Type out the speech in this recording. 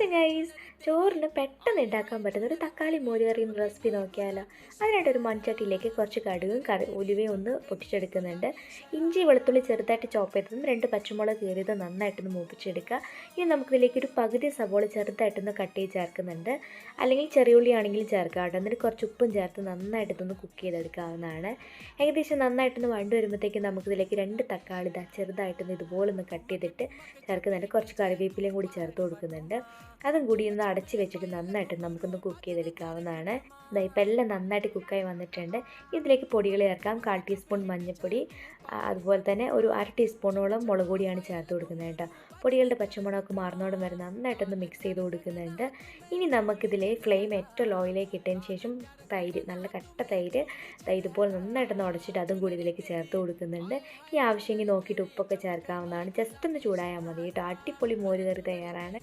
ചങ്ങായിസ് ചോറിന് പെട്ടെന്ന് ഉണ്ടാക്കാൻ പറ്റുന്ന ഒരു തക്കാളി മോര് കറിയും റെസിപ്പി നോക്കിയാലോ. അതിനായിട്ട് ഒരു മൺചട്ടിയിലേക്ക് കുറച്ച് കടുകും കറി ഉലുവയും ഒന്ന് പൊട്ടിച്ചെടുക്കുന്നുണ്ട്. ഇഞ്ചി വെളുത്തുള്ളി ചെറുതായിട്ട് ചോപ്പ് ചെയ്തതും രണ്ട് പച്ചമുളക് കയറിയത് നന്നായിട്ടൊന്ന് മൂപ്പിച്ചെടുക്കുക. ഇനി നമുക്കിതിലേക്ക് ഒരു പകുതി സവോള ചെറുതായിട്ടൊന്ന് കട്ട് ചെയ്ത് ചേർക്കുന്നുണ്ട്. അല്ലെങ്കിൽ ചെറിയ ഉള്ളി ആണെങ്കിലും ചേർക്കുക കേട്ടോ. എന്നിട്ട് കുറച്ച് ഉപ്പും ചേർത്ത് നന്നായിട്ടൊന്ന് കുക്ക് ചെയ്തെടുക്കാവുന്നതാണ്. ഏകദേശം നന്നായിട്ടൊന്ന് വണ്ട് വരുമ്പോഴത്തേക്കും നമുക്കിതിലേക്ക് രണ്ട് തക്കാളി ഇതാ ചെറുതായിട്ടൊന്ന് ഇതുപോലെ ഒന്ന് കട്ട് ചെയ്തിട്ട് ചേർക്കുന്നുണ്ട്. കുറച്ച് കറിവേപ്പിലയും കൂടി ചേർത്ത് കൊടുക്കുന്നുണ്ട്. അതും കൂടി ഒന്ന് അടച്ച് വെച്ചിട്ട് നന്നായിട്ട് നമുക്കൊന്ന് കുക്ക് ചെയ്തെടുക്കാവുന്നതാണ്. ഇപ്പം എല്ലാം നന്നായിട്ട് കുക്കായി വന്നിട്ടുണ്ട്. ഇതിലേക്ക് പൊടികൾ ചേർക്കാം. കാൽ ടീസ്പൂൺ മഞ്ഞൾപ്പൊടി അതുപോലെ തന്നെ ഒരു അര ടീസ്പൂണോളം മുളക് പൊടിയാണ് ചേർത്ത് കൊടുക്കുന്നത് കേട്ടോ. പൊടികളുടെ പച്ചമുളകൊക്കെ മാറുന്നോടും വരെ നന്നായിട്ടൊന്ന് മിക്സ് ചെയ്ത് കൊടുക്കുന്നുണ്ട്. ഇനി നമുക്കിതിലെ ഫ്ലെയിം ഏറ്റവും ലോയിലേക്ക് ഇട്ടതിന് ശേഷം തൈര് നല്ല കട്ട തൈര് തൈര് പോലെ നന്നായിട്ടൊന്ന് ഉടച്ചിട്ട് അതും കൂടി ഇതിലേക്ക് ചേർത്ത് കൊടുക്കുന്നുണ്ട്. ഈ ആവശ്യമെങ്കിൽ നോക്കിയിട്ട് ഉപ്പൊക്കെ ചേർക്കാവുന്നതാണ്. ജസ്റ്റ് ഒന്ന് ചൂടായാൽ മതി കേട്ടോ. അടിപൊളി മോര് കറി തയ്യാറാണ്.